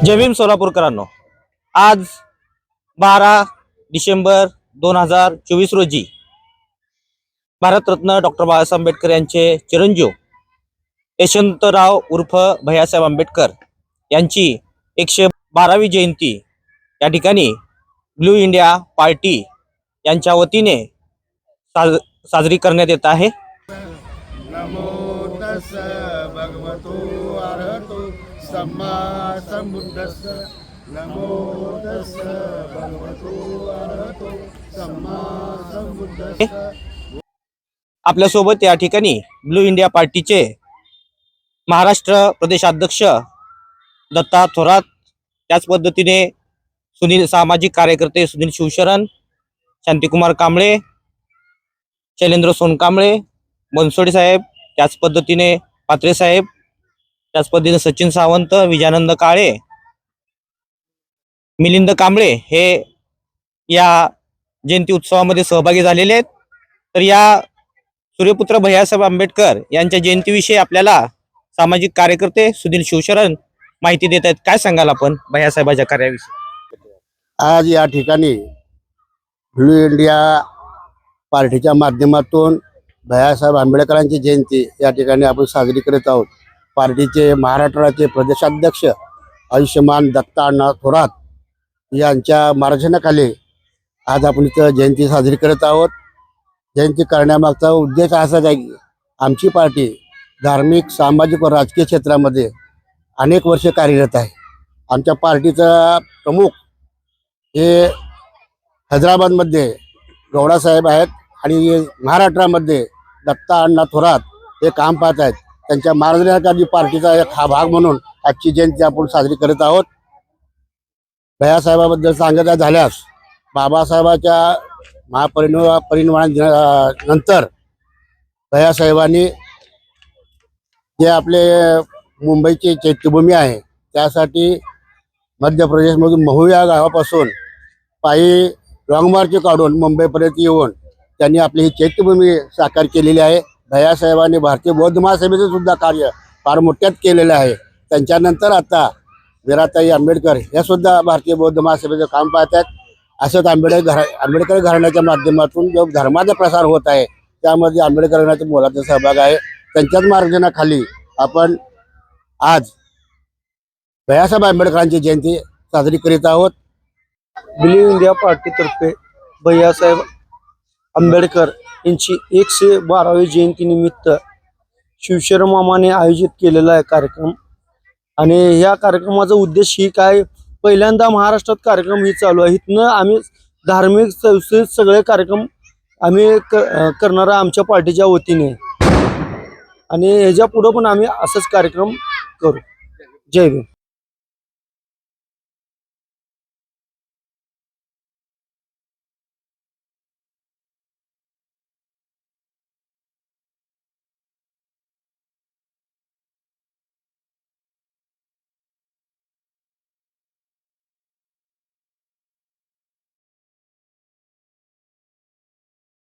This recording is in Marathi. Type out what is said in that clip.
जय भीम सोलापूरकरांनो. आज बारा डिसेंबर दोन हजार चोवीस रोजी भारतरत्न डॉक्टर बाबासाहेब आंबेडकर यांचे चिरंजीव यशवंतराव उर्फ भैयासाहेब आंबेडकर यांची एकशे बारावी जयंती या ठिकाणी ब्लू इंडिया पार्टी यांच्या वतीने साज साजरी करण्यात येत आहे. सम्मा सम्बुद्धस्स नमो तस् भगवतो अरहतो। सम्मा सम्बुद्धस्स आपल्यासोबत या ठिकाणी ब्लू इंडिया पार्टीचे महाराष्ट्र प्रदेशाध्यक्ष दत्ता थोरात त्याच पद्धतीने सुनील सामाजिक कार्यकर्ते सुनील शिवशरण शांतिकुमार कांबळे शैलेंद्र सोनकांबळे बनसोडे साहेब त्याच पद्धतीने पात्रे साहेब त्याच पद्धतीने सचिन सावंत विजयानंद काळे मिलिंद कांबळे हे या जयंती उत्सवामध्ये सहभागी झालेले आहेत. तर या सूर्यपुत्र भैयासाहेब आंबेडकर यांच्या जयंतीविषयी आपल्याला सामाजिक कार्यकर्ते सुनील शिवशरण माहिती देत आहेत. काय सांगाल आपण भैयासाहेबाच्या कार्याविषयी? आज या ठिकाणी ब्लू इंडिया पार्टीच्या माध्यमातून भैयासाहेब आंबेडकरांची जयंती या ठिकाणी आपण साजरी करत आहोत. पार्टीचे महाराष्ट्राचे प्रदेशाध्यक्ष आयुष्यमान दत्ता थोरात यांच्या मार्जनाखाली आज आपण इथं जयंती साजरी करत आहोत. जयंती करण्यामागचा उद्देश असाच आहे की आमची पार्टी धार्मिक सामाजिक व राजकीय क्षेत्रामध्ये अनेक वर्ष कार्यरत आहे. आमच्या पार्टीचा प्रमुख हे हैदराबादमध्ये गौडासाहेब आहेत आणि महाराष्ट्रामध्ये दत्ता अण्णा थोरात हे काम पाहत आहेत. त्यांच्या मार्गदर्शनाखाली पार्टीचा एक हा भाग म्हणून आजची जयंती आपण साजरी करत आहोत. भयासाहेबाबद्दल सांगायचं झाल्यास बाबासाहेबाच्या महापरिनिर्वा परिनिर्वाण दिना- नंतर भैयासाहेबांनी जे आपले मुंबईची चैत्यभूमी आहे त्यासाठी मध्य प्रदेशमधून महू या गावापासून पायी लॉंग मार्च काढून मुंबईपर्यंत येऊन त्यांनी आपली ही चैत्यभूमी साकार केलेली आहे. दयासाहेबांनी भारतीय बौद्ध महासभेचं सुद्धा कार्य फार मोठ्यात केलेलं आहे. त्यांच्यानंतर आता विराताई आंबेडकर हे सुद्धा भारतीय बौद्ध महासभेचं काम पाहत आहेत. असंच आंबेडकर घरा आंबेडकर घराण्याच्या माध्यमातून जो धर्माचा प्रसार होत आहे त्यामध्ये आंबेडकर घराण्याचा मोलाचा सहभाग आहे. त्यांच्याच मार्गदर्शनाखाली आपण आज भैयासाहेब आंबेडकरांची जयंती साजरी करीत आहोत. ब्ल्यू इंडिया पार्टीतर्फे भैयासाहेब आंबेडकर यांची एकशे बारावी जयंतीनिमित्त शिवशरण मामाने आयोजित केलेला आहे कार्यक्रम. आणि ह्या कार्यक्रमाचा उद्देश ही काय? पहिल्यांदा महाराष्ट्रात कार्यक्रम ही चालू आहे. इथनं आम्ही धार्मिक संस्थेत सगळे कार्यक्रम आम्ही क करणारा करणार आमच्या पार्टीच्या वतीने. आणि ह्याच्या पुढं पण आम्ही असंच कार्यक्रम करू. जय भीम.